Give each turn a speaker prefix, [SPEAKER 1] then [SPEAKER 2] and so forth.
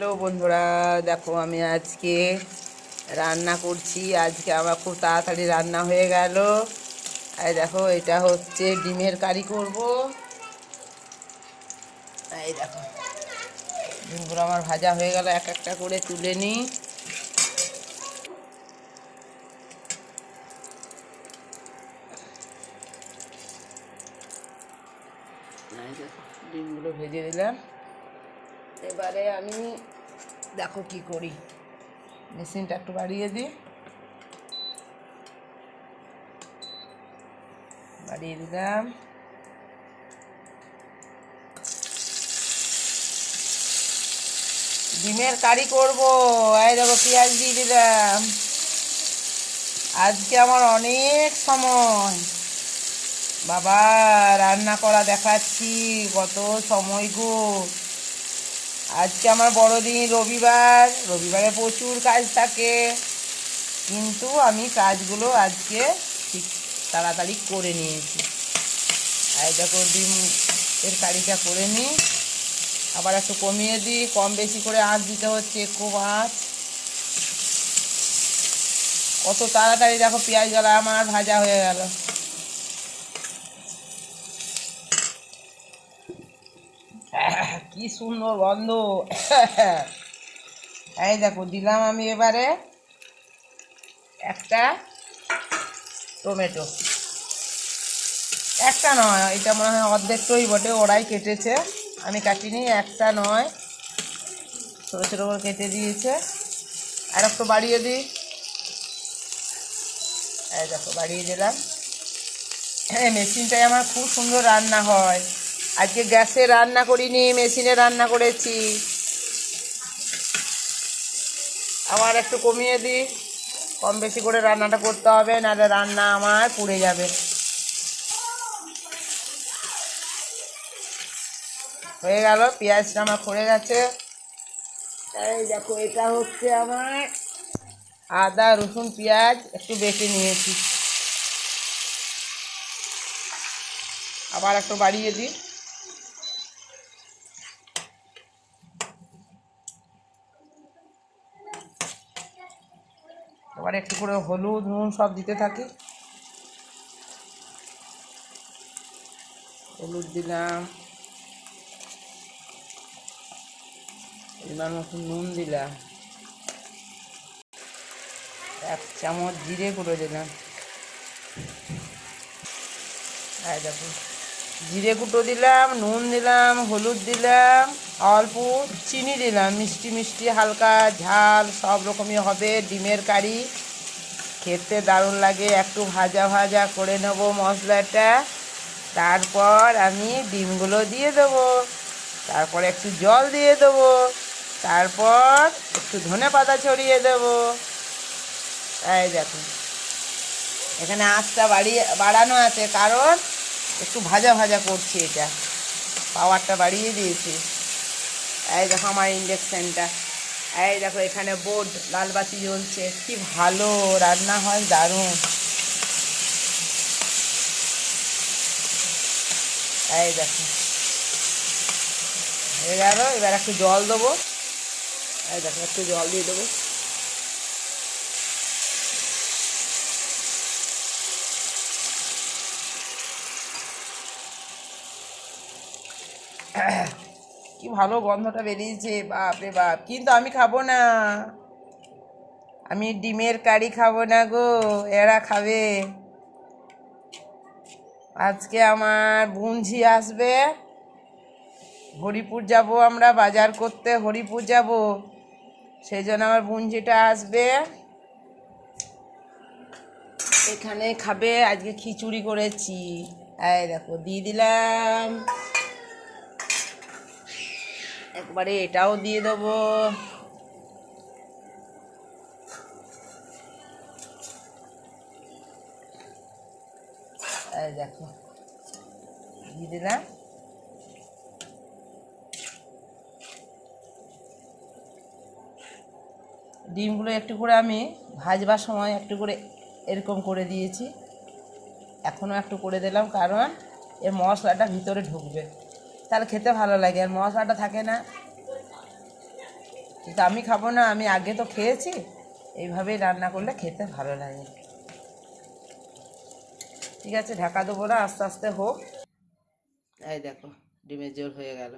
[SPEAKER 1] Hello বন্ধুরা, দেখো আমি আজকে রান্না করছি। আজকে আমার খুব তাড়াতাড়ি রান্না হয়ে গেল। এই দেখো, এটা হচ্ছে ডিমের কারি করব। এই দেখো, ডিমগুলো আমার ভাজা হয়ে গেল, এক একটা করে তুলে নিই ডিমগুলো ভেজে দিলাম। এবারে আমি দেখো কি করি। মেশিনটা একটু বাড়িয়ে দিই। বাড়িয়ে দিলাম। ডিমের কারি করব। এই দেখো পেঁয়াজ দিয়ে দিলাম। আজকে আমার অনেক সময়। বাবা, রান্না করা দেখাচ্ছি, কত সময় গো। আজকে আমার বড়দিন, রবিবার। রবিবারে প্রচুর কাজ থাকে। কিন্তু আমি কাজগুলো আজকে ঠিক তাড়াতাড়ি করে নিয়েছি। আর দেখো ডিম এর কারিটা করে নিই। আবার একটু কমিয়ে দিই। কম বেশি করে আঁচ দিতে হচ্ছে খুব আঁচ। কত তাড়াতাড়ি দেখো পেঁয়াজ গেলা আমার ভাজা হয়ে গেল। কি সুন্দর গন্ধ। এই দেখো, দিলাম আমি এবারে একটা টমেটো। একটা নয়, এটা মনে হয় অর্ধেকটাই বটে, ওরাই কেটেছে। আমি কাটিনি, একটা নয়। ছোটো ছোটো করে কেটে দিয়েছে। আর একটু বাড়িয়ে দিই। এই দেখো, বাড়িয়ে দিলাম। হ্যাঁ মেশিনটায় আমার খুব সুন্দর রান্না হয়। আজকে গ্যাসে রান্না করিনি, মেশিনে রান্না করেছি। আবার একটু কমিয়ে দিই কম বেশি করে রান্নাটা করতে হবে, নাহলে রান্না আমার পুড়ে যাবে। হয়ে গেল পেঁয়াজটা আমার পড়ে গেছে। এই দেখো, এটা হচ্ছে আমার আদা, রসুন, পেঁয়াজ, একটু বেটে নিয়েছি। আবার একটু বাড়িয়ে দিই। এবার একটু করে হলুদ, নুন সব দিতে থাকি। হলুদ দিলাম। পরিমাণ মতো নুন দিলাম। এক চামচ জিরে করে দিলাম। এই দেখো। জিরে কুটো দিলাম, নুন দিলাম, হলুদ দিলাম, অল্প চিনি দিলাম। মিষ্টি মিষ্টি, হালকা ঝাল, সব রকমই হবে। ডিমের কারি খেতে দারুণ লাগে। একটু ভাজা ভাজা করে নেব মশলাটা। তারপর আমি ডিমগুলো দিয়ে দেবো। তারপর একটু জল দিয়ে দেবো। তারপর একটু ধনে পাতা ছড়িয়ে দেবো। তাই দেখো, এখানে আঁচটা বাড়িয়ে, বাড়ানো আছে। কারণ একটু ভাজা ভাজা করছি এটা। পাওয়ারটা বাড়িয়ে দিয়েছি। এই দেখো আমার ইন্ডাকশানটা। এই দেখো এখানে বোর্ড লাল বাতি জ্বলছে। কি ভালো রান্না হয়, দারুণ। এই দেখো। হয়ে গেল, এবার একটু জল দেবো। এই দেখো, একটু জল দিয়ে দেবো। কি ভালো গন্ধটা বেরিয়েছে বাপ রে বাপ। কিন্তু আমি খাব না। আমি ডিমের কারি খাব না গো, এরা খাবে। আজকে আমার বুঞ্জি আসবে। হরিপুর যাব আমরা, বাজার করতে হরিপুর যাব। সেই জন্য আমার বুঞ্জিটা আসবে। এখানে খাবে, আজকে খিচুড়ি করেছি। এই দেখো, দিয়ে দিলাম। একবারে এটাও দিয়ে দেবো। দেখো, দিয়ে দিলাম। ডিমগুলো একটু করে আমি ভাজবার সময় একটু করে এরকম করে দিয়েছি। এখনও একটু করে দিলাম, কারণ এর মশলাটা ভিতরে ঢুকবে। তাহলে খেতে ভালো লাগে, আর মশলাটা থাকে না। কিন্তু আমি খাব না, আমি আগে তো খেয়েছি, এইভাবেই রান্না করলে খেতে ভালো লাগে। ঠিক আছে, ঢাকা দেবো না, আস্তে আস্তে হোক। এই দেখো, ডিমের জোর হয়ে গেল।